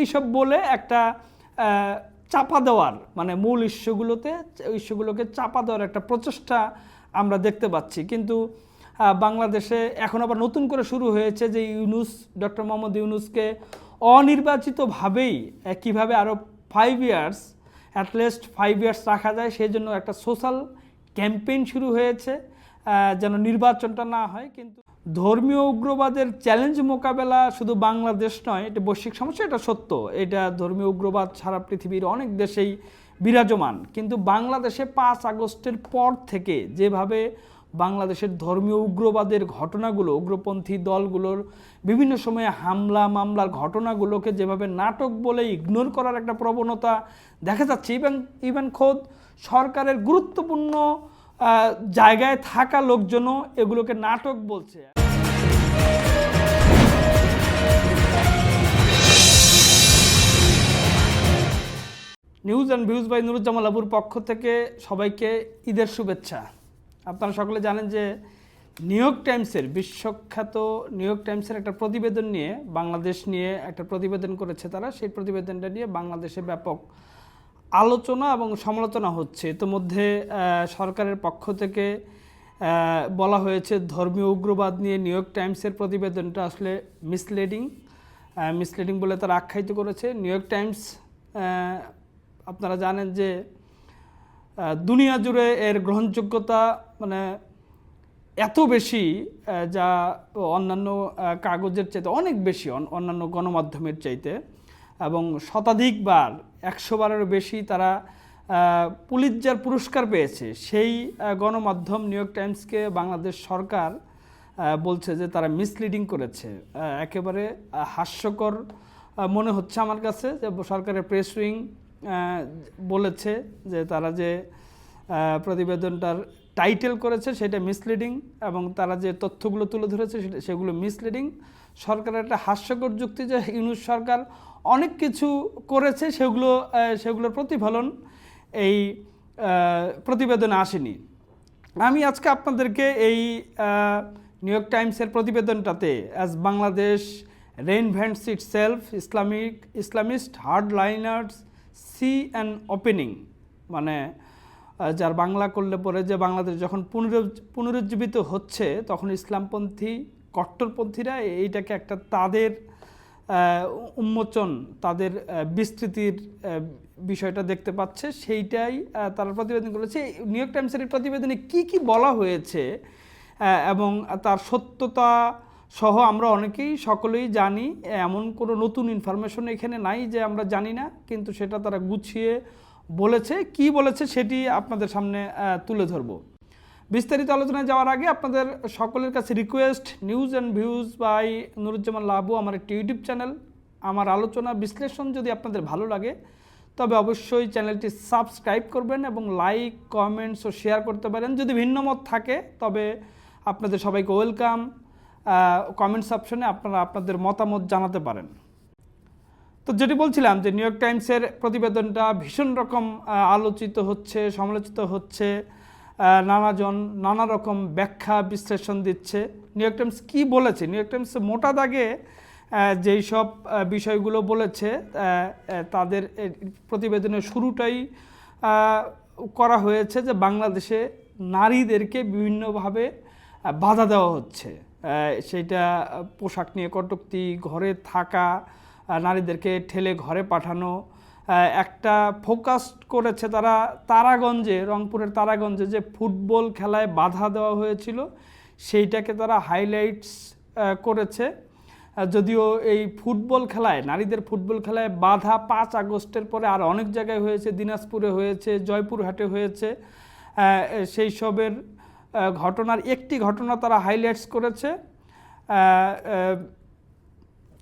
এইসব বলে একটা চাপা দেওয়ার মানে মূল ইস্যুগুলোতে, ইস্যুগুলোকে চাপা দেওয়ার একটা প্রচেষ্টা আমরা দেখতে পাচ্ছি। কিন্তু বাংলাদেশে এখন আবার নতুন করে শুরু হয়েছে যে ইউনুস, ডক্টর মোহাম্মদ ইউনুসকে অনির্বাচিতভাবেই কীভাবে আরও five years at least five years রাখা যায় সেই জন্য একটা সোশ্যাল ক্যাম্পেইন শুরু হয়েছে যেন নির্বাচনটা না হয়, কিন্তু ধর্মীয় উগ্রবাদের চ্যালেঞ্জ মোকাবেলা শুধু বাংলাদেশ নয়, এটা বৈশ্বিক সমস্যা, এটা সত্য। এটা ধর্মীয় উগ্রবাদ সারা পৃথিবীর অনেক দেশেই বিরাজমান। কিন্তু বাংলাদেশে পাঁচ আগস্টের পর থেকে যেভাবে বাংলাদেশের ধর্মীয় উগ্রবাদের ঘটনাগুলো, উগ্রপন্থী দলগুলোর বিভিন্ন সময়ে হামলা, মামলার ঘটনাগুলোকে যেভাবে নাটক বলে ইগনোর করার একটা প্রবণতা দেখা যাচ্ছে ইভেন ইভেন খোদ সরকারের গুরুত্বপূর্ণ জায়গায় থাকা লোকজনও এগুলোকে নাটক বলছে। News and views by Nuruzzaman আবুর পক্ষ থেকে সবাইকে ঈদের শুভেচ্ছা। আপনারা সকলে জানেন যে নিউ ইয়র্ক টাইমসের বিশ্বখ্যাত নিউ ইয়র্ক টাইমসের একটা প্রতিবেদন নিয়ে, বাংলাদেশ নিয়ে একটা প্রতিবেদন করেছে তারা। সেই প্রতিবেদনটা নিয়ে বাংলাদেশে ব্যাপক আলোচনা এবং সমালোচনা হচ্ছে। ইতোমধ্যে সরকারের পক্ষ থেকে বলা হয়েছে ধর্মীয় উগ্রবাদ নিয়ে নিউ ইয়র্ক টাইমসের প্রতিবেদনটা আসলে মিসলিডিং মিসলিডিং বলে তারা আখ্যায়িত করেছে। নিউ ইয়র্ক টাইমস আপনারা জানেন যে দুনিয়া জুড়ে এর গ্রহণযোগ্যতা মানে এত বেশি যা অন্যান্য কাগজের চাইতে অনেক বেশি, অন- অন্যান্য গণমাধ্যমের চাইতে। এবং শতাধিকবার একশো বারেরও বেশি তারা পুলিৎজার পুরস্কার পেয়েছে। সেই গণমাধ্যম নিউ ইয়র্ক টাইমসকে বাংলাদেশ সরকার বলছে যে তারা মিসলিডিং করেছে। একেবারে হাস্যকর মনে হচ্ছে আমার কাছে যে সরকারের প্রেস উইং বলেছে যে তারা যে প্রতিবেদনটার টাইটেল করেছে সেটা মিসলিডিং এবং তারা যে তথ্যগুলো তুলে ধরেছে সেগুলো মিসলিডিং সরকারের একটা হাস্যকর যুক্তি যে ইউনুস সরকার অনেক কিছু করেছে, সেগুলো সেগুলোর প্রতিফলন এই প্রতিবেদনে আসেনি। আমি আজকে আপনাদেরকে এই নিউ ইয়র্ক টাইমসের প্রতিবেদনটাতে as Bangladesh reinvents itself Islamic Islamist hardliners see and opening মানে যার বাংলা করলে পরে যে বাংলাদেশ যখন পুনরুজ- পুনরুজ্জীবিত হচ্ছে, তখন ইসলামপন্থী, কট্টরপন্থীরা এইটাকে একটা তাদের উন্মোচন, তাদের বিস্তৃতির বিষয়টা দেখতে পাচ্ছে। সেইটাই তারা প্রতিবেদন করেছে। নিউ ইয়র্ক টাইমসের প্রতিবেদনে কি কি বলা হয়েছে এবং তার সত্যতা সহ আমরা অনেকেই সকলেই জানি, এমন কোনো নতুন ইনফরমেশন এখানে নাই যে আমরা জানি না, কিন্তু সেটা তারা গুছিয়ে বলেছে। কি বলেছে সেটি আপনাদের সামনে তুলে ধরবো। বিস্তারিত আলোচনায় যাওয়ার আগে আপনাদের সকলের কাছে request news and views by Nuruzzaman Labu, আমার একটি ইউটিউব চ্যানেল। আমার আলোচনা বিশ্লেষণ যদি আপনাদের ভালো লাগে, তবে অবশ্যই চ্যানেলটি সাবস্ক্রাইব করবেন এবং লাইক কমেন্টস ও শেয়ার করতে পারেন। যদি ভিন্ন মত থাকে, তবে আপনাদের সবাইকে ওয়েলকাম কমেন্টস অপশনে আপনারা আপনাদের মতামত জানাতে পারেন। তো যেটি বলছিলাম যে নিউ টাইমসের প্রতিবেদনটা ভীষণ রকম আলোচিত হচ্ছে, সমালোচিত হচ্ছে নানাজন, নানা রকম ব্যাখ্যা বিশ্লেষণ দিচ্ছে। নিউ টাইমস কী বলেছে? নিউ টাইমস মোটা দাগে যেই সব বিষয়গুলো বলেছে তাদের প্রতিবেদনের শুরুটাই করা হয়েছে যে বাংলাদেশে নারীদেরকে বিভিন্নভাবে বাধা দেওয়া হচ্ছে। সেইটা পোশাক নিয়ে কটূক্তি, ঘরে থাকা নারীদেরকে ঠেলে ঘরে পাঠানো একটা ফোকাস করেছে তারা তারাগঞ্জে, রংপুরের তারাগঞ্জে যে ফুটবল খেলায় বাধা দেওয়া হয়েছিল, সেইটাকে তারা হাইলাইটস করেছে। যদিও এই ফুটবল খেলায়, নারীদের ফুটবল খেলায় বাধা পাঁচ আগস্টের পরে আর অনেক জায়গায় হয়েছে, দিনাজপুরে হয়েছে, জয়পুরহাটে হয়েছে সেই সবের ঘটনার একটি ঘটনা তারা হাইলাইটস করেছে।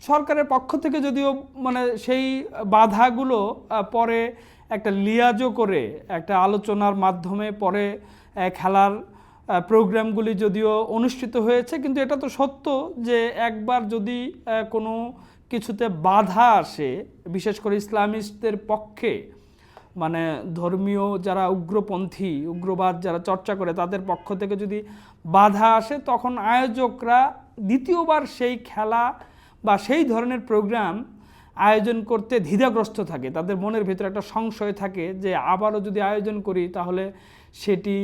সরকারের পক্ষ থেকে যদিও মানে সেই বাধাগুলো পরে একটা লিয়াজও করে, একটা আলোচনার মাধ্যমে পরে খেলার প্রোগ্রামগুলি যদিও অনুষ্ঠিত হয়েছে, কিন্তু এটা তো সত্য যে একবার যদি কোনো কিছুতে বাধা আসে, বিশেষ করে ইসলামিস্টদের পক্ষে মানে ধর্মীয় যারা উগ্রপন্থী, উগ্রবাদ যারা চর্চা করে তাদের পক্ষ থেকে যদি বাধা আসে, তখন আয়োজকরা দ্বিতীয়বার সেই খেলা বা সেই ধরনের প্রোগ্রাম আয়োজন করতে দ্বিধাগ্রস্ত থাকে। তাদের মনের ভিতরে একটা সংশয় থাকে যে আবারও যদি আয়োজন করি, তাহলে সেটি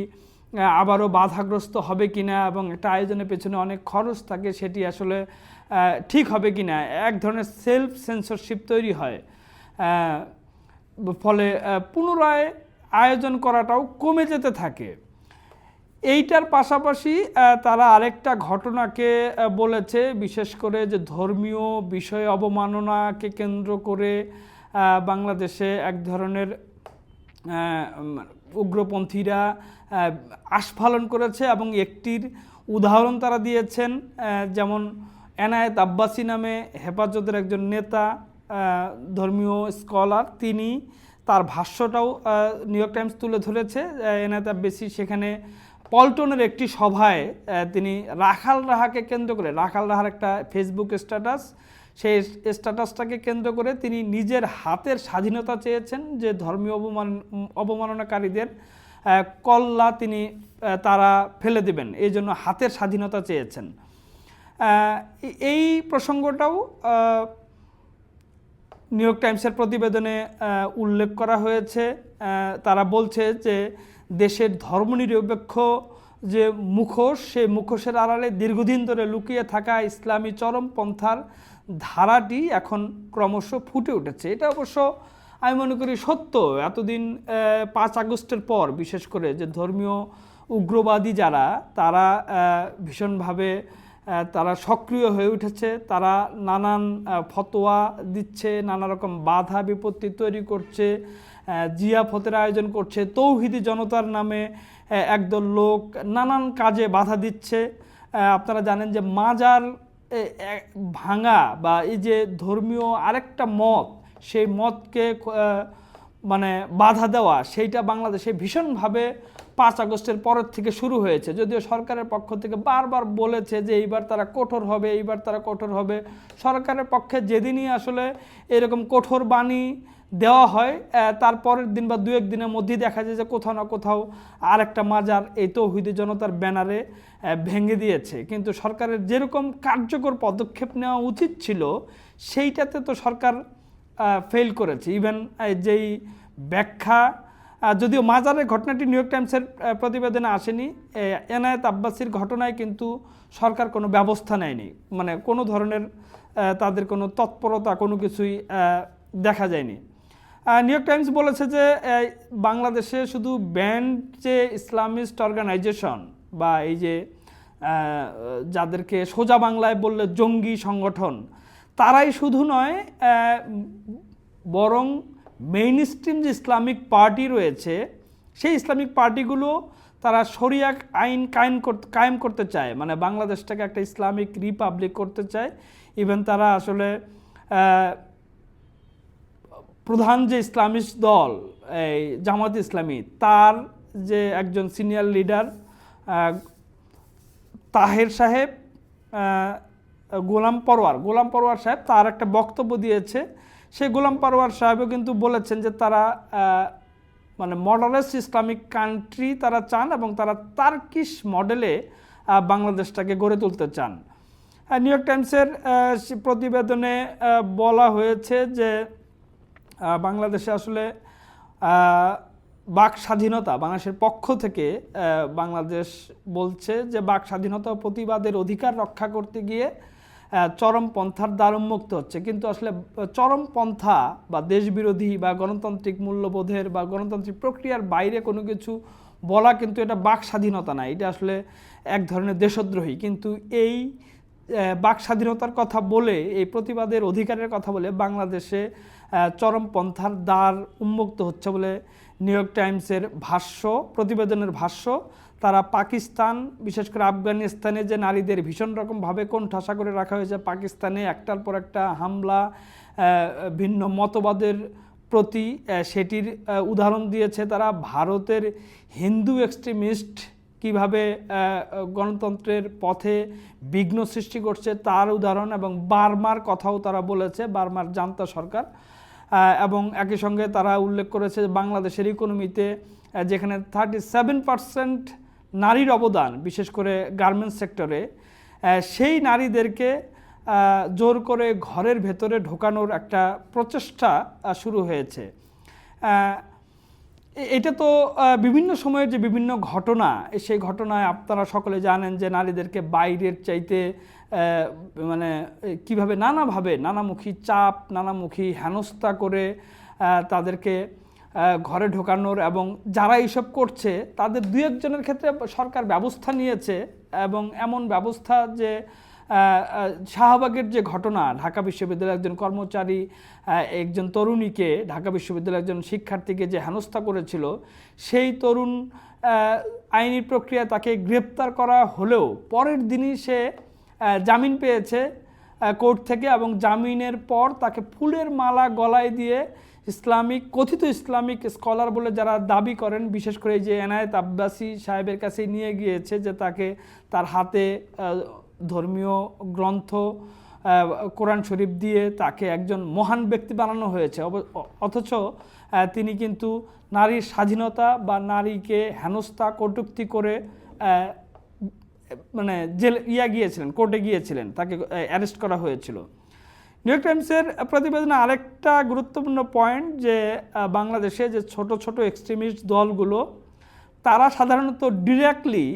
আবারও বাধাগ্রস্ত হবে কিনা এবং একটা আয়োজনের পেছনে অনেক খরচ থাকে, সেটি আসলে ঠিক হবে কি না এক ধরনের সেলফ সেন্সরশিপ তৈরি হয়। ফলে পুনরায় আয়োজন করাটাও কমে যেতে থাকে। এইটার পাশাপাশি তারা আরেকটা ঘটনাকে বলেছে, বিশেষ করে যে ধর্মীয় বিষয় অবমাননাকে কেন্দ্র করে বাংলাদেশে এক ধরনের উগ্রপন্থীরা আস্ফালন করেছে এবং একটির উদাহরণ তারা দিয়েছেন যেমন এনায়েত আব্বাসী নামে হেফাজতের একজন নেতা ধর্মীয় স্কলার, তিনি তার ভাষ্যটাও নিউ ইয়র্ক টাইমস তুলে ধরেছে। এনায়েত আব্বাসী সেখানে পল্টনের একটি সভায় তিনি রাখাল রাহাকে কেন্দ্র করে, রাখাল রাহার একটা ফেসবুক স্ট্যাটাস সেই স্ট্যাটাসটাকে কেন্দ্র করে তিনি নিজের হাতের স্বাধীনতা চেয়েছেন যে ধর্মীয় অবমান, অবমাননাকারীদের কল্লা তিনি তারা ফেলে দেবেন, এই জন্য হাতের স্বাধীনতা চেয়েছেন। এই প্রসঙ্গটাও নিউ ইয়র্ক টাইমসের প্রতিবেদনে উল্লেখ করা হয়েছে তারা বলছে যে দেশের ধর্মনিরপেক্ষ যে মুখোশ, সেই মুখোশের আড়ালে দীর্ঘদিন ধরে লুকিয়ে থাকা ইসলামী চরমপন্থার ধারাটি এখন ক্রমশ ফুটে উঠেছে। এটা অবশ্য আমি মনে করি সত্য। এতদিন পাঁচ আগস্টের পর, বিশেষ করে যে ধর্মীয় উগ্রবাদী যারা, তারা ভীষণভাবে তারা সক্রিয় হয়ে উঠেছে, তারা নানান ফতোয়া দিচ্ছে, নানা রকম বাধা বিপত্তি তৈরি করছে জিয়াফতের আয়োজন করছে, তৌহিদি জনতার নামে একদল লোক নানান কাজে বাধা দিচ্ছে। আপনারা জানেন যে মাজার ভাঙা বা এই যে ধর্মীয় আরেকটা মত, সেই মতকে মানে বাধা দেওয়া, সেইটা বাংলাদেশে ভীষণভাবে পাঁচ আগস্টের পরের থেকে শুরু হয়েছে। যদিও সরকারের পক্ষ থেকে বারবার বলেছে যে এইবার তারা কঠোর হবে, এইবার তারা কঠোর হবে। সরকারের পক্ষে যেদিনই আসলে এরকম কঠোর বাণী দেওয়া হয় তার পরের দিন বা দু এক দিনের মধ্যেই দেখা যায় যে কোথাও না কোথাও আরেকটা মাজার এই তৌহিদি জনতার ব্যানারে ভেঙে দিয়েছে। কিন্তু সরকারের যেরকম কার্যকর পদক্ষেপ নেওয়া উচিত ছিল, সেইটাতে তো সরকার ফেল করেছে। ইভেন যেই ব্যাখ্যা যদিও মাজারের ঘটনাটি নিউ ইয়র্ক টাইমসের প্রতিবেদনে আসেনি এনায়েত আব্বাসির ঘটনায় কিন্তু সরকার কোনো ব্যবস্থা নেয়নি। মানে কোনো ধরনের তাদের কোনো তৎপরতা কোনো কিছুই দেখা যায়নি। নিউ ইয়র্ক টাইমস বলেছে যে বাংলাদেশে শুধু ব্যান্ড যে ইসলামিস্ট অর্গানাইজেশন বা এই যে যাদেরকে সোজা বাংলায় বললে জঙ্গি সংগঠন, তারাই শুধু নয় বরং মেইন স্ট্রিম যে ইসলামিক পার্টি রয়েছে, সেই ইসলামিক পার্টিগুলো তারা শরিয়া আইন কায়েম করতে কায়েম করতে চায়। মানে বাংলাদেশটাকে একটা ইসলামিক রিপাবলিক করতে চায়। ইভেন তারা আসলে প্রধান যে ইসলামিস্ট দল, এই জামাত ইসলামী, তার যে একজন সিনিয়র লিডার তাহের সাহেব গোলাম পরোয়ার গোলাম পরোয়ার সাহেব তার একটা বক্তব্য দিয়েছে সেই গোলাম পরোয়ার সাহেবও কিন্তু বলেছেন যে তারা মানে মডারেস্ট ইসলামিক কান্ট্রি তারা চান এবং তারা তার্কিশ মডেলে বাংলাদেশটাকে গড়ে তুলতে চান। নিউ ইয়র্ক টাইমসের প্রতিবেদনে বলা হয়েছে যে বাংলাদেশে আসলে বাক স্বাধীনতা, বাংলাদেশের পক্ষ থেকে বাংলাদেশ বলছে যে বাক স্বাধীনতা প্রতিবাদের অধিকার রক্ষা করতে গিয়ে চরমপন্থার দ্বার উন্মুক্ত হচ্ছে। কিন্তু আসলে চরমপন্থা বা দেশবিরোধী বা গণতান্ত্রিক মূল্যবোধের বা গণতান্ত্রিক প্রক্রিয়ার বাইরে কোনো কিছু বলা কিন্তু এটা বাক স্বাধীনতা না। এটা আসলে এক ধরনের দেশদ্রোহী। কিন্তু এই বাক স্বাধীনতার কথা বলে, এই প্রতিবাদের অধিকারের কথা বলে বাংলাদেশে চরমপন্থার দ্বার উন্মুক্ত হচ্ছে বলে নিউ ইয়র্ক টাইমসের ভাষ্য, প্রতিবেদনের ভাষ্য। তারা পাকিস্তান, বিশেষ করে আফগানিস্তানে যে নারীদের ভীষণ রকমভাবে কোণঠাসা করে রাখা হয়েছে, পাকিস্তানে একটার পর একটা হামলা ভিন্ন মতবাদের প্রতি সেটির উদাহরণ দিয়েছে তারা। ভারতের হিন্দু এক্সট্রিমিস্ট কীভাবে গণতন্ত্রের পথে বিঘ্ন সৃষ্টি করছে তার উদাহরণ এবং বার্মার কথাও তারা বলেছে, বার্মার জান্তা সরকার। এবং একই সঙ্গে তারা উল্লেখ করেছে বাংলাদেশের ইকোনমিতে যেখানে থার্টি সেভেন পার্সেন্ট নারীর অবদান, বিশেষ করে গার্মেন্টস সেক্টরে সেই নারীদেরকে জোর করে ঘরের ভেতরে ঢোকানোর একটা প্রচেষ্টা শুরু হয়েছে। এটা তো বিভিন্ন সময়ের যে বিভিন্ন ঘটনা সেই ঘটনায় আপনারা সকলে জানেন যে নারীদেরকে বাইরের চাইতে মানে কীভাবে নানাভাবে নানামুখী চাপ, নানামুখী হেনস্থা করে তাদেরকে ঘরে ঢোকানোর এবং যারা এইসব করছে, তাদের দু একজনের ক্ষেত্রে সরকার ব্যবস্থা নিয়েছে এবং এমন ব্যবস্থা যে শাহবাগের যে ঘটনা, ঢাকা বিশ্ববিদ্যালয়ের একজন কর্মচারী একজন তরুণীকে ঢাকা বিশ্ববিদ্যালয়ের একজন শিক্ষার্থীকে যে হেনস্থা করেছিল, সেই তরুণ আইনি প্রক্রিয়া তাকে গ্রেপ্তার করা হলেও পরের দিনই সে জামিন পেয়েছে কোর্ট থেকে এবং জামিনের পর তাকে ফুলের মালা গলায় দিয়ে ইসলামিক, কথিত ইসলামিক স্কলার বলে যারা দাবি করেন, বিশেষ করে যে এনায়েত আব্বাসি সাহেবের কাছে নিয়ে গিয়েছে যে তাকে তার হাতে ধর্মীয় গ্রন্থ কোরআন শরীফ দিয়ে তাকে একজন মহান ব্যক্তি বানানো হয়েছে। অথচ তিনি কিন্তু নারীর স্বাধীনতা বা নারীকে হেনস্থা, কটুক্তি করে মানে জেল, ইয়া গিয়েছিলেন, কোর্টে গিয়েছিলেন, তাকে অ্যারেস্ট করা হয়েছিল। নিউ ইয়র্ক টাইমসের প্রতিবেদনে আরেকটা গুরুত্বপূর্ণ পয়েন্ট যে বাংলাদেশে যে ছোট ছোট এক্সট্রিমিস্ট দলগুলো, তারা সাধারণত ডিরেক্টলি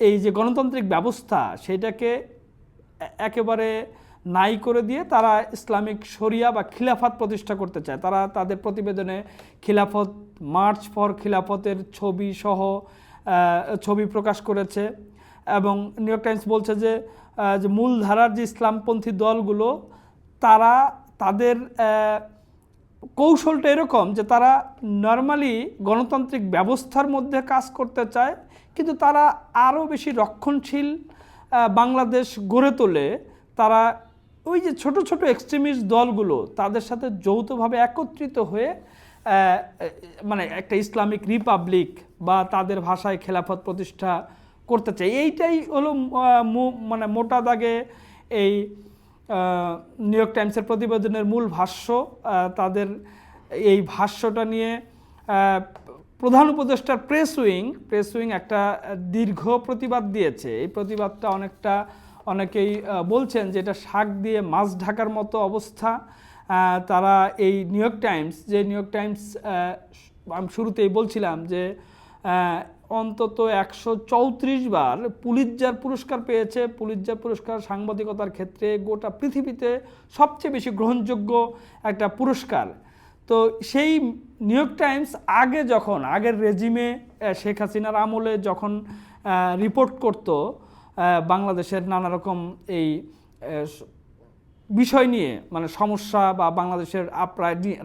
এই যে গণতান্ত্রিক ব্যবস্থা সেটাকে একেবারে নাই করে দিয়ে তারা ইসলামিক শরিয়া বা খিলাফত প্রতিষ্ঠা করতে চায়। তারা তাদের প্রতিবেদনে খিলাফত মার্চ ফর খিলাফতের ছবি সহ ছবি প্রকাশ করেছে এবং নিউ ইয়র্ক টাইমস বলছে যে যে মূলধারার যে ইসলামপন্থী দলগুলো, তারা তাদের কৌশলটা এরকম যে তারা নর্মালি গণতান্ত্রিক ব্যবস্থার মধ্যে কাজ করতে চায়, কিন্তু তারা আরও বেশি রক্ষণশীল বাংলাদেশ গড়ে তোলে। তারা ওই যে ছোট ছোট এক্সট্রিমিস্ট দলগুলো, তাদের সাথে যৌথভাবে একত্রিত হয়ে মানে একটা ইসলামিক রিপাবলিক বা তাদের ভাষায় খেলাফত প্রতিষ্ঠা করতে চাই। এইটাই হলো মানে মোটা দাগে এই নিউ ইয়র্ক টাইমসের প্রতিবেদনের মূল ভাষ্য তাদের এই ভাষ্যটা নিয়ে প্রধান উপদেষ্টার প্রেস উইং প্রেস উইং একটা দীর্ঘ প্রতিবাদ দিয়েছে। এই প্রতিবাদটা অনেকটা, অনেকেই বলছেন যে এটা শাক দিয়ে মাছ ঢাকার মতো অবস্থা। তারা এই নিউ ইয়র্ক টাইমস যে নিউ ইয়র্ক টাইমস আমি শুরুতেই বলছিলাম যে অন্তত একশো চৌত্রিশ বার পুলিৎজার পুরস্কার পেয়েছে। পুলিৎজার পুরস্কার সাংবাদিকতার ক্ষেত্রে গোটা পৃথিবীতে সবচেয়ে বেশি গ্রহণযোগ্য একটা পুরস্কার। তো সেই নিউ টাইমস আগে যখন, আগের রেজিমে শেখ হাসিনার আমলে যখন রিপোর্ট করতো বাংলাদেশের নানা রকম এই বিষয় নিয়ে মানে সমস্যা বা বাংলাদেশের আপ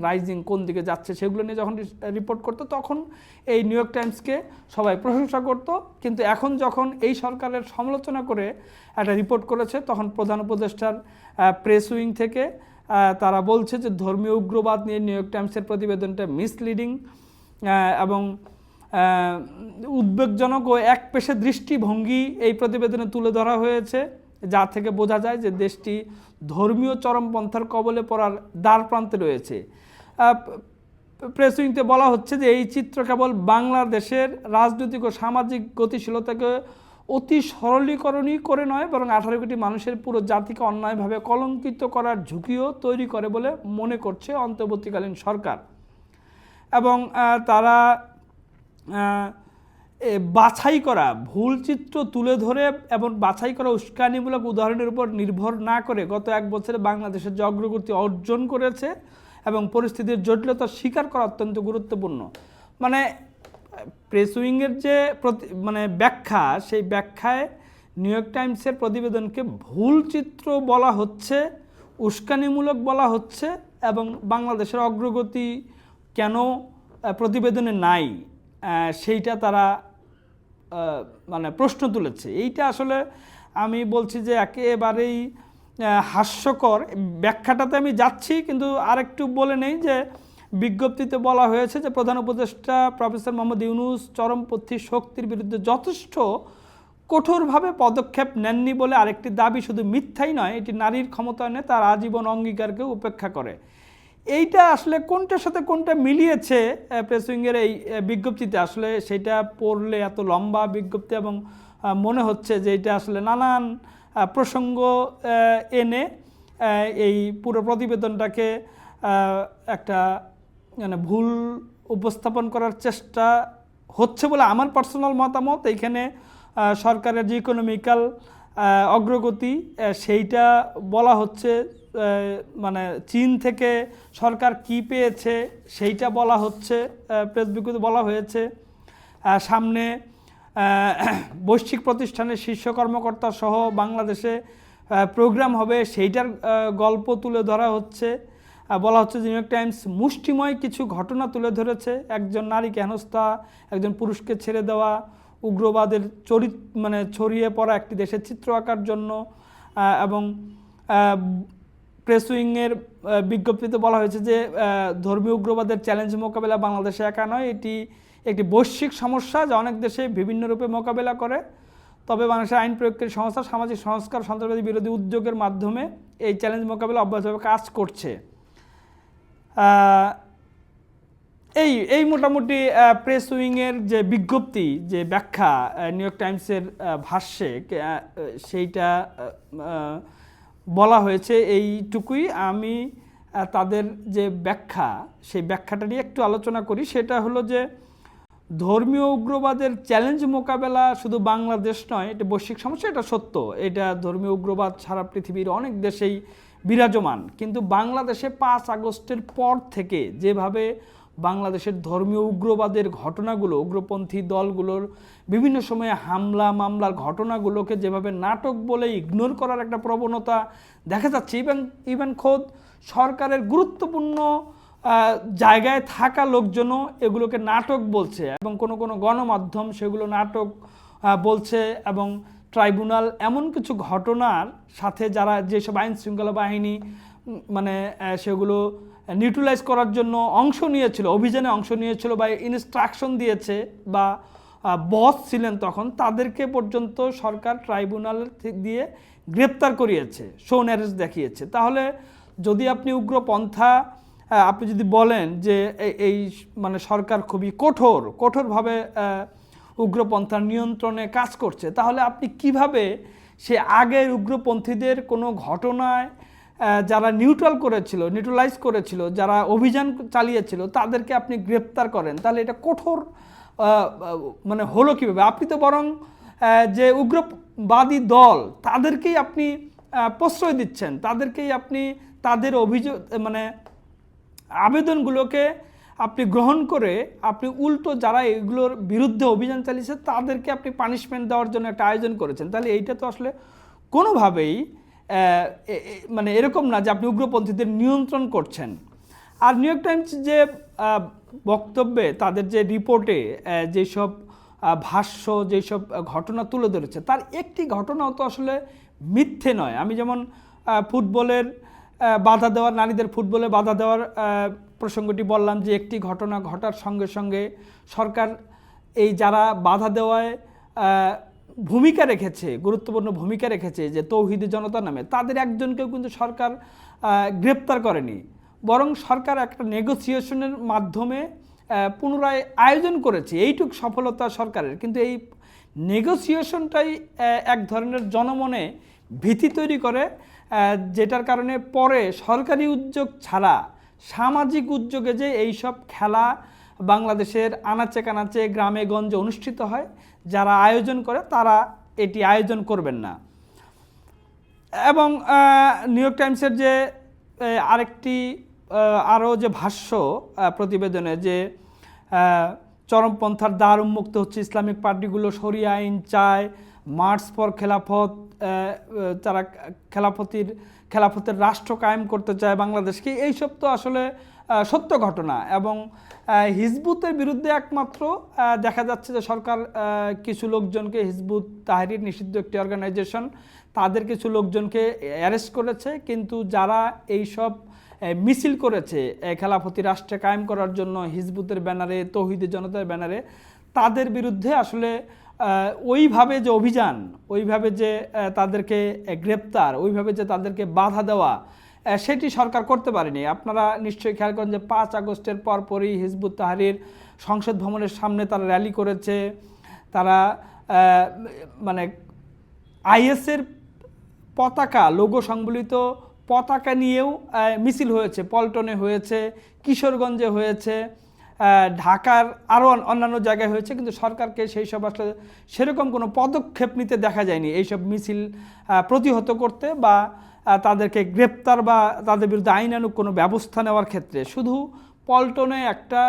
রাইজিং কোন দিকে যাচ্ছে সেগুলো নিয়ে যখন রিপোর্ট করতো, তখন এই নিউ ইয়র্ক টাইমসকে সবাই প্রশংসা করত। কিন্তু এখন যখন এই সরকারের সমালোচনা করে একটা রিপোর্ট করেছে, তখন প্রধান উপদেষ্টার প্রেস উইং থেকে তারা বলছে যে ধর্মীয় উগ্রবাদ নিয়ে নিউ ইয়র্ক টাইমসের প্রতিবেদনটা মিসলিডিং এবং উদ্বেগজনক ও এক পেশে দৃষ্টিভঙ্গি এই প্রতিবেদনে তুলে ধরা হয়েছে। যা থেকে বোঝা যায় যে দেশটি ধর্মীয় চরমপন্থার কবলে পড়ার দ্বার প্রান্তে রয়েছে। আহ, প্রেস উইংতে বলা হচ্ছে যে এই চিত্র কেবল বাংলাদেশের রাজনৈতিক ও সামাজিক গতিশীলতাকে অতি সরলীকরণই করে নয় বরং আঠারো কোটি মানুষের পুরো জাতিকে অন্যায়ভাবে কলঙ্কিত করার ঝুঁকিও তৈরি করে বলে মনে করছে অন্তর্বর্তীকালীন সরকার। এবং তারা বাছাই করা, ভুল চিত্র তুলে ধরে এবং বাছাই করা উস্কানিমূলক উদাহরণের উপর নির্ভর না করে গত এক বছরে বাংলাদেশের যে অগ্রগতি অর্জন করেছে এবং পরিস্থিতির জটিলতা স্বীকার করা অত্যন্ত গুরুত্বপূর্ণ। মানে প্রেস উইংয়ের যে মানে ব্যাখ্যা, সেই ব্যাখ্যায় নিউ ইয়র্ক টাইমসের প্রতিবেদনকে ভুল চিত্র বলা হচ্ছে, উস্কানিমূলক বলা হচ্ছে এবং বাংলাদেশের অগ্রগতি কেন প্রতিবেদনে নাই সেইটা তারা মানে প্রশ্ন তুলেছে। এইটা আসলে আমি বলছি যে একেবারেই হাস্যকর। ব্যাখ্যাটাতে আমি যাচ্ছি, কিন্তু আরেকটু বলে নেই যে বিজ্ঞপ্তিতে বলা হয়েছে যে প্রধান উপদেষ্টা প্রফেসর মোহাম্মদ ইউনুস চরমপন্থী শক্তির বিরুদ্ধে যথেষ্ট কঠোরভাবে পদক্ষেপ নেননি বলে আরেকটি দাবি শুধু মিথ্যাই নয়, এটি নারীর ক্ষমতায়নে তার আজীবন অঙ্গীকারকে উপেক্ষা করে। এইটা আসলে কোনটার সাথে কোনটা মিলিয়েছে প্রেসুইংয়ের এই বিজ্ঞপ্তিতে? আসলে সেটা পড়লে এত লম্বা বিজ্ঞপ্তি এবং মনে হচ্ছে যে এটা আসলে নানান প্রসঙ্গ এনে এই পুরো প্রতিবেদনটাকে একটা মানে ভুল উপস্থাপন করার চেষ্টা হচ্ছে বলে আমার পার্সোনাল মতামত। এইখানে সরকারের যে ইকোনমিক্যাল অগ্রগতি সেইটা বলা হচ্ছে মানে চীন থেকে সরকার কি পেয়েছে সেইটা বলা হচ্ছে প্রেস বিজ্ঞপ্তি বলা হয়েছে। সামনে বৈশ্বিক প্রতিষ্ঠানের শীর্ষ কর্মকর্তা সহ বাংলাদেশে প্রোগ্রাম হবে, সেইটার গল্প তুলে ধরা হচ্ছে। বলা হচ্ছে যে নিউ ইয়র্ক টাইমস মুষ্টিময় কিছু ঘটনা তুলে ধরেছে। একজন নারীকে হেনস্থা একজন পুরুষকে ছেড়ে দেওয়া উগ্রবাদের চরিত মানে ছড়িয়ে পড়া একটি দেশের চিত্র আঁকার জন্য এবং আহ, প্রেস উইংয়ের বিজ্ঞপ্তিতে বলা হয়েছে যে ধর্মীয় উগ্রবাদের চ্যালেঞ্জ মোকাবেলা বাংলাদেশে একা নয় এটি একটি বৈশ্বিক সমস্যা যা অনেক দেশে বিভিন্ন রূপে মোকাবেলা করে। তবে বাংলাদেশের আইন প্রয়োগকারী সংস্থা সামাজিক সংস্কার সন্ত্রাসবাদী বিরোধী উদ্যোগের মাধ্যমে এই চ্যালেঞ্জ মোকাবেলা অব্যাহতভাবে কাজ করছে। এই এই মোটামুটি প্রেস উইংয়ের যে বিজ্ঞপ্তি, যে ব্যাখ্যা নিউ ইয়র্ক টাইমসের ভাষ্যে সেইটা বলা হয়েছে এইটুকুই। আমি তাদের যে ব্যাখ্যা, সেই ব্যাখ্যাটা নিয়ে একটু আলোচনা করি। সেটা হলো যে, ধর্মীয় উগ্রবাদের চ্যালেঞ্জ মোকাবেলা শুধু বাংলাদেশ নয়, এটা বৈশ্বিক সমস্যা, এটা সত্য। এটা ধর্মীয় উগ্রবাদ সারা পৃথিবীর অনেক দেশেই বিরাজমান। কিন্তু বাংলাদেশে পাঁচ আগস্টের পর থেকে যেভাবে বাংলাদেশের ধর্মীয় উগ্রবাদের ঘটনাগুলো, উগ্রপন্থী দলগুলোর বিভিন্ন সময়ে হামলা, মামলার ঘটনাগুলোকে যেভাবে নাটক বলে ইগনোর করার একটা প্রবণতা দেখা যাচ্ছে। ইভেন ইভেন খোদ সরকারের গুরুত্বপূর্ণ জায়গায় থাকা লোকজনও এগুলোকে নাটক বলছে এবং কোনো কোনো গণমাধ্যম সেগুলো নাটক বলছে এবং ট্রাইব্যুনাল এমন কিছু ঘটনার সাথে যারা যেসব আইন শৃঙ্খলা বাহিনী মানে সেগুলো নিউট্রালাইজ করার জন্য অংশ নিয়েছিল, অভিযানে অংশ নিয়েছিল বা ইনস্ট্রাকশন দিয়েছে বা বস ছিলেন তখন, তাদেরকে পর্যন্ত সরকার ট্রাইব্যুনাল দিয়ে গ্রেপ্তার করিয়েছে শো অ্যারেস্ট দেখিয়েছে। তাহলে যদি আপনি উগ্রপন্থা আপনি যদি বলেন যে এই- মানে সরকার খুবই কঠোর, কঠোরভাবে উগ্রপন্থার নিয়ন্ত্রণে কাজ করছে, তাহলে আপনি কীভাবে সে আগের উগ্রপন্থীদের কোনো ঘটনায় যারা নিউট্রাল করেছিল নিউট্রালাইজ করেছিল, যারা অভিযান চালিয়েছিল, তাদেরকে আপনি গ্রেপ্তার করেন। তাহলে এটা কঠোর মানে হলো কীভাবে? আপনি তো বরং যে উগ্রবাদী দল, তাদেরকেই আপনি প্রশ্রয় দিচ্ছেন। তাদেরকেই আপনি তাদের অভিযোগ মানে আবেদনগুলোকে আপনি গ্রহণ করে আপনি উল্টো যারা এগুলোর বিরুদ্ধে অভিযান চালিয়েছে, তাদেরকে আপনি পানিশমেন্ট দেওয়ার জন্য একটা আয়োজন করেছেন। তাহলে এইটা তো আসলে কোনোভাবেই মানে এরকম না যে আপনি উগ্রপন্থীদের নিয়ন্ত্রণ করছেন। আর নিউ ইয়র্ক টাইমস যে বক্তব্যে তাদের যে রিপোর্টে যেসব ভাষ্য, যেসব ঘটনা তুলে ধরেছে, তার একটি ঘটনাও তো আসলে মিথ্যে নয়। আমি যেমন ফুটবলের বাধা দেওয়ার নারীদের ফুটবলে বাধা দেওয়ার প্রসঙ্গটি বললাম যে একটি ঘটনা ঘটার সঙ্গে সঙ্গে সরকার এই যারা বাধা দেওয়ায় ভূমিকা রেখেছে, গুরুত্বপূর্ণ ভূমিকা রেখেছে যে তৌহিদি জনতা নামে, তাদের একজনকেও কিন্তু সরকার গ্রেপ্তার করেনি। বরং সরকার একটা নেগোসিয়েশনের মাধ্যমে পুনরায় আয়োজন করেছে। এইটুক সফলতা সরকারের। কিন্তু এই নেগোসিয়েশনটাই এক ধরনের জনমনে ভীতি তৈরি করে যেটার কারণে পরে সরকারি উদ্যোগ ছাড়া সামাজিক উদ্যোগে যে এইসব খেলা বাংলাদেশের আনাচে কানাচে গ্রামে গঞ্জে অনুষ্ঠিত হয় যারা আয়োজন করে তারা এটি আয়োজন করবেন না। এবং নিউ ইয়র্ক টাইমসের যে আরেকটি আরও যে ভাষ্য প্রতিবেদনে যে চরমপন্থার দ্বার উন্মুক্ত হচ্ছে ইসলামিক পার্টিগুলো সরিয়া আইন চায়, মার্চ ফর খেলাফত তারা খেলাফতির খেলাফতের রাষ্ট্র কায়েম করতে চায় বাংলাদেশকে, এইসব তো আসলে সত্য ঘটনা এবং হিজবুতের বিরুদ্ধে একমাত্র দেখা যাচ্ছে যে সরকার কিছু লোকজনকে হিজবুত তাহরির নিষিদ্ধ একটি অর্গানাইজেশন তাদের কিছু লোকজনকে অ্যারেস্ট করেছে। কিন্তু যারা এইসব মিছিল করেছে খেলাফতি রাষ্ট্রে কায়েম করার জন্য হিজবুতের ব্যানারে, তৌহিদি জনতার ব্যানারে, তাদের বিরুদ্ধে আসলে ওইভাবে যে অভিযান, ওইভাবে যে তাদেরকে গ্রেপ্তার, ওইভাবে যে তাদেরকে বাধা দেওয়া সেটি সরকার করতে পারেনি। আপনারা নিশ্চয়ই খেয়াল করেন যে পাঁচ আগস্টের পরপরই হিজবুত তাহারির সংসদ ভবনের সামনে তারা র্যালি করেছে। তারা মানে আইএসের পতাকা, লোগো সংবলিত পতাকা নিয়েও মিছিল হয়েছে, পল্টনে হয়েছে, কিশোরগঞ্জে হয়েছে ঢাকার আরও অন্যান্য জায়গায় হয়েছে, কিন্তু সরকারকে সেই সব আসলে সেরকম কোনো পদক্ষেপ নিতে দেখা যায়নি। এইসব মিছিল প্রতিহত করতে বা তাদেরকে গ্রেপ্তার বা তাদের বিরুদ্ধে আইনানুগ কোনো ব্যবস্থা নেওয়ার ক্ষেত্রে। শুধু পল্টনে একটা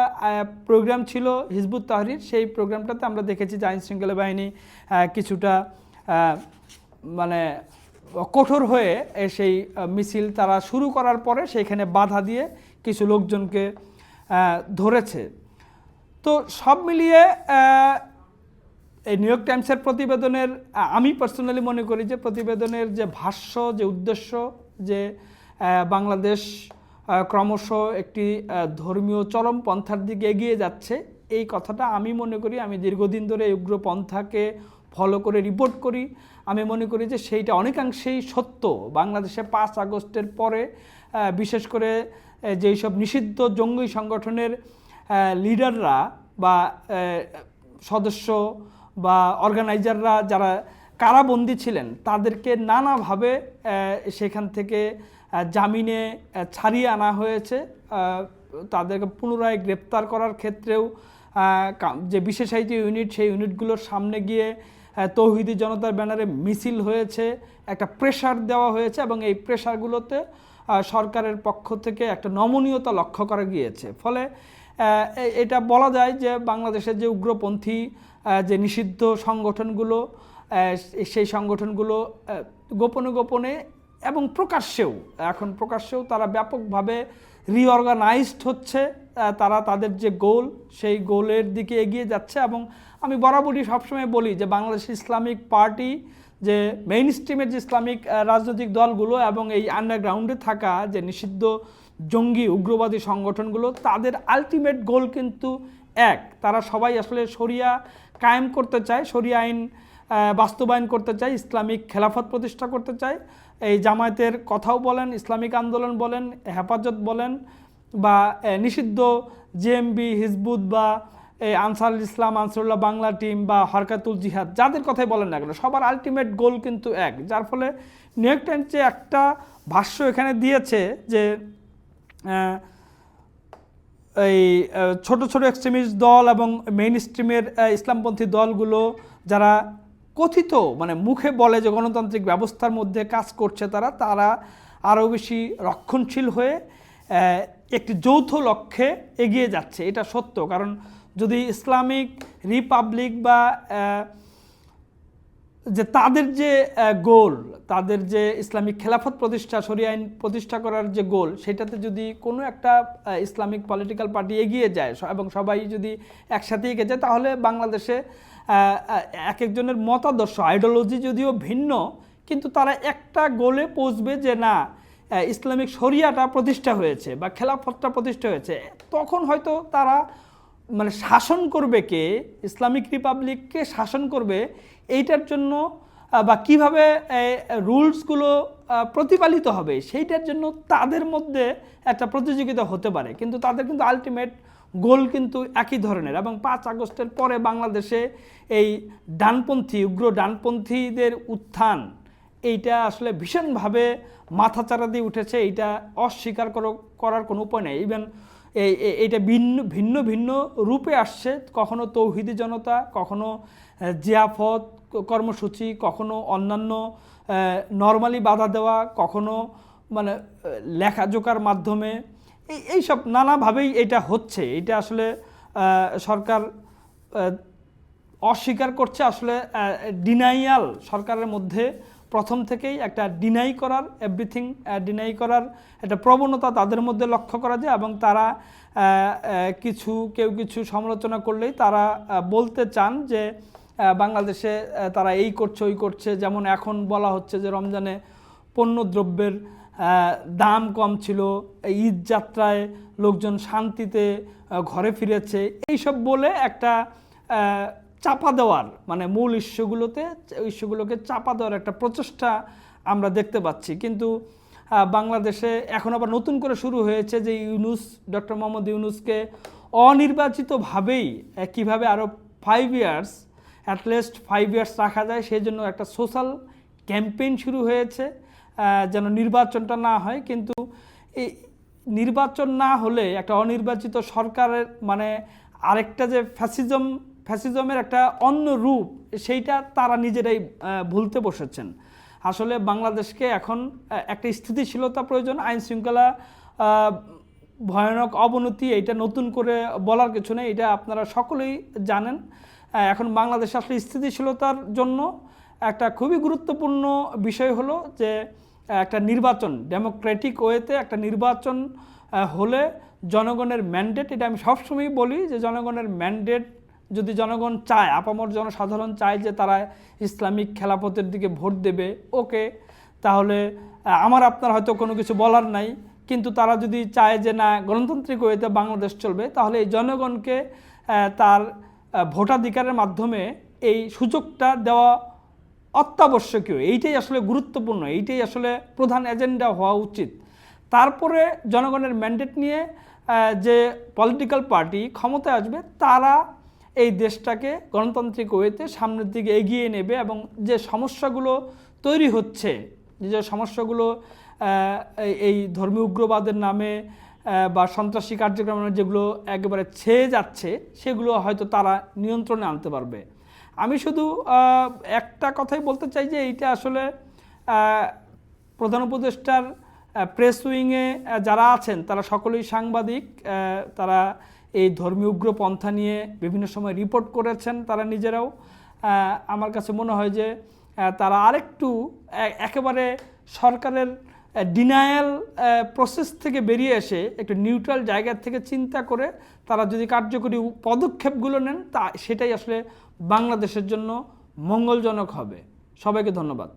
প্রোগ্রাম ছিল হিজবুত তাহরির, সেই প্রোগ্রামটাতে আমরা দেখেছি যে আইন শৃঙ্খলা বাহিনী কিছুটা মানে কঠোর হয়ে সেই মিছিল তারা শুরু করার পরে সেইখানে বাধা দিয়ে কিছু লোকজনকে ধরেছে। তো সব মিলিয়ে এই নিউ ইয়র্ক টাইমসের প্রতিবেদনের আমি পার্সোনালি মনে করি যে প্রতিবেদনের যে ভাষ্য, যে উদ্দেশ্য যে বাংলাদেশ ক্রমশ একটি ধর্মীয় চরম পন্থার দিকে এগিয়ে যাচ্ছে, এই কথাটা আমি মনে করি, আমি দীর্ঘদিন ধরে এই উগ্রপন্থাকে ফলো করে রিপোর্ট করি। আমি মনে করি যে সেইটা অনেকাংশেই সত্য। বাংলাদেশে পাঁচ আগস্টের পরে বিশেষ করে যেই সব নিষিদ্ধ জঙ্গি সংগঠনের লিডাররা বা সদস্য বা অর্গানাইজাররা যারা কারাবন্দী ছিলেন, তাদেরকে নানাভাবে সেখান থেকে জামিনে ছাড়িয়ে আনা হয়েছে। তাদেরকে পুনরায় গ্রেপ্তার করার ক্ষেত্রেও যে বিশেষায়িত ইউনিট, সেই ইউনিটগুলোর সামনে গিয়ে তৌহিদি জনতার ব্যানারে মিছিল হয়েছে, একটা প্রেশার দেওয়া হয়েছে এবং এই প্রেশারগুলোতে সরকারের পক্ষ থেকে একটা নমনীয়তা লক্ষ্য করা গিয়েছে। ফলে এটা বলা যায় যে বাংলাদেশের যে উগ্রপন্থী যে নিষিদ্ধ সংগঠনগুলো সেই সংগঠনগুলো গোপনে গোপনে এবং প্রকাশ্যেও, এখন প্রকাশ্যেও তারা ব্যাপকভাবে রিঅর্গানাইজড হচ্ছে তারা তাদের যে গোল সেই গোলের দিকে এগিয়ে যাচ্ছে এবং আমি বরাবরই সবসময় বলি যে বাংলাদেশ ইসলামিক পার্টি, যে মেইন স্ট্রিমের যে ইসলামিক রাজনৈতিক দলগুলো এবং এই আন্ডারগ্রাউন্ডে থাকা যে নিষিদ্ধ জঙ্গি, উগ্রবাদী সংগঠনগুলো, তাদের আলটিমেট গোল কিন্তু এক। তারা সবাই আসলে শরিয়া কায়েম করতে চায়, শরিয়া আইন বাস্তবায়ন করতে চায়, ইসলামিক খেলাফত প্রতিষ্ঠা করতে চায়। এই জামায়াতের কথাও বলেন, ইসলামিক আন্দোলন বলেন, হেফাজত বলেন বা নিষিদ্ধ জেএমবি, হিজবুত বা এই আনসার ইসলাম, আনসারুল্লাহ বাংলা টিম বা হরকাতুল জিহাদ, যাদের কথাই বলেন না কেন, সবার আলটিমেট গোল কিন্তু এক, যার ফলে নিউ ইয়র্ক টাইমস যে একটা ভাষ্য এখানে দিয়েছে যে এই ছোট ছোট এক্সট্রিমিস্ট দল এবং মেইন স্ট্রিমের ইসলামপন্থী দলগুলো যারা কথিত মানে মুখে বলে যে গণতান্ত্রিক ব্যবস্থার মধ্যে কাজ করছে তারা তারা আরও বেশি রক্ষণশীল হয়ে একটি যৌথ লক্ষ্যে এগিয়ে যাচ্ছে। এটা সত্য। কারণ যদি ইসলামিক রিপাবলিক বা যে তাদের যে গোল, তাদের যে ইসলামিক খেলাফত প্রতিষ্ঠা, শরিয়া আইন প্রতিষ্ঠা করার যে গোল, সেটাতে যদি কোনো একটা ইসলামিক পলিটিক্যাল পার্টি এগিয়ে যায় এবং সবাই যদি একসাথে এগিয়ে যায়, তাহলে বাংলাদেশে এক একজনের মতাদর্শ আইডিওলজি যদিও ভিন্ন, কিন্তু তারা একটা গোলে পৌঁছবে যে না ইসলামিক শরিয়াটা প্রতিষ্ঠা হয়েছে বা খেলাফতটা প্রতিষ্ঠা হয়েছে। তখন হয়তো তারা মানে শাসন করবে কে? ইসলামিক রিপাবলিককে শাসন করবে এইটার জন্য বা কীভাবে রুলসগুলো প্রতিপালিত হবে, সেইটার জন্য তাদের মধ্যে একটা প্রতিযোগিতা হতে পারে। কিন্তু তাদের কিন্তু আলটিমেট গোল কিন্তু একই ধরনের এবং পাঁচ আগস্টের পরে বাংলাদেশে এই ডানপন্থী, উগ্র ডানপন্থীদের উত্থান, এইটা আসলে ভীষণভাবে মাথাচাড়া দিয়ে উঠেছে, এইটা অস্বীকার করার কোনো উপায় নেই। ইভেন এই এই- এইটা ভিন্ন ভিন্ন ভিন্ন রূপে আসছে, কখনো তৌহিদি জনতা, কখনো জিয়াফত কর্মসূচি, কখনো অন্যান্য নর্মালি বাধা দেওয়া, কখনো মানে লেখাজোকার মাধ্যমে, এই, এইসব নানাভাবেই এটা হচ্ছে। এটা আসলে সরকার অস্বীকার করছে আসলে ডিনাইয়াল সরকারের মধ্যে প্রথম থেকেই একটা ডিনাই করার এভরিথিং ডিনাই করার একটা প্রবণতা তাদের মধ্যে লক্ষ্য করা যায় এবং তারা কিছু, কেউ কিছু সমালোচনা করলেই তারা বলতে চান যে বাংলাদেশে তারা এই করছে ওই করছে। যেমন এখন বলা হচ্ছে যে রমজানে পণ্যদ্রব্যের আহ, দাম কম ছিল ঈদ যাত্রায় লোকজন শান্তিতে ঘরে ফিরেছে। এইসব বলে একটা চাপা দেওয়ার মানে মূল ইস্যুগুলোতে ইস্যুগুলোকে চাপা দেওয়ার একটা প্রচেষ্টা আমরা দেখতে পাচ্ছি। কিন্তু বাংলাদেশে এখন আবার নতুন করে শুরু হয়েছে যে ইউনুস ডক্টর মোহাম্মদ ইউনুসকে অনির্বাচিতভাবেই কীভাবে আরও five years at least five years রাখা যায়। সেই জন্য একটা সোশ্যাল ক্যাম্পেইন শুরু হয়েছে যেন নির্বাচনটা না হয়। কিন্তু এই নির্বাচন না হলে একটা অনির্বাচিত সরকারের মানে আরেকটা যে ফ্যাসিজম ফ্যাসিজমের একটা অন্য রূপ, সেইটা তারা নিজেরাই ভুলতে বসেছেন। আসলে বাংলাদেশকে এখন একটা স্থিতিশীলতা প্রয়োজন, আইন শৃঙ্খলা ভয়ানক অবনতি এটা নতুন করে বলার কিছু নেই। এটা আপনারা সকলেই জানেন। এখন বাংলাদেশ আসলে স্থিতিশীলতার জন্য একটা খুবই গুরুত্বপূর্ণ বিষয় হলো যে একটা নির্বাচন ডেমোক্রেটিক ওয়েতে একটা নির্বাচন হলে জনগণের ম্যান্ডেট এটা আমি সবসময়ই বলি যে, জনগণের ম্যান্ডেট যদি জনগণ চায়, আপামর জনসাধারণ চায় যে তারা ইসলামিক খেলাপথের দিকে ভোট দেবে, ওকে, তাহলে আমার আপনার হয়তো কোনো কিছু বলার নাই, কিন্তু তারা যদি চায় যে না, গণতান্ত্রিক ওয়েতে বাংলাদেশ চলবে, তাহলে এই জনগণকে তার ভোটাধিকারের মাধ্যমে এই সুযোগটা দেওয়া অত্যাবশ্যকীয়। এইটাই আসলে গুরুত্বপূর্ণ, এইটাই আসলে প্রধান এজেন্ডা হওয়া উচিত। তারপরে জনগণের ম্যান্ডেট নিয়ে যে পলিটিক্যাল পার্টি ক্ষমতায় আসবে, তারা এই দেশটাকে গণতান্ত্রিক ওয়েতে সামনের দিকে এগিয়ে নেবে এবং যে সমস্যাগুলো তৈরি হচ্ছে, যে সমস্যাগুলো এই- ধর্মীয় উগ্রবাদের নামে বা সন্ত্রাসী কার্যক্রমের যেগুলো একেবারে ছেয়ে যাচ্ছে, সেগুলো হয়তো তারা নিয়ন্ত্রণে আনতে পারবে। আমি শুধু একটা কথাই বলতে চাই যে এইটা আসলে প্রধান উপদেষ্টার প্রেস উইংয়ে যারা আছেন, তারা সকলেই সাংবাদিক তারা এই ধর্মীয় উগ্রপন্থা নিয়ে বিভিন্ন সময় রিপোর্ট করেছেন তারা নিজেরাও। আমার কাছে মনে হয় যে তারা আরেকটু একেবারে সরকারের ডিনায়াল প্রসেস থেকে বেরিয়ে এসে একটু নিউট্রাল জায়গা থেকে চিন্তা করে তারা যদি কার্যকরী পদক্ষেপগুলো নেন, তা সেটাই আসলে বাংলাদেশের জন্য মঙ্গলজনক হবে। সবাইকে ধন্যবাদ।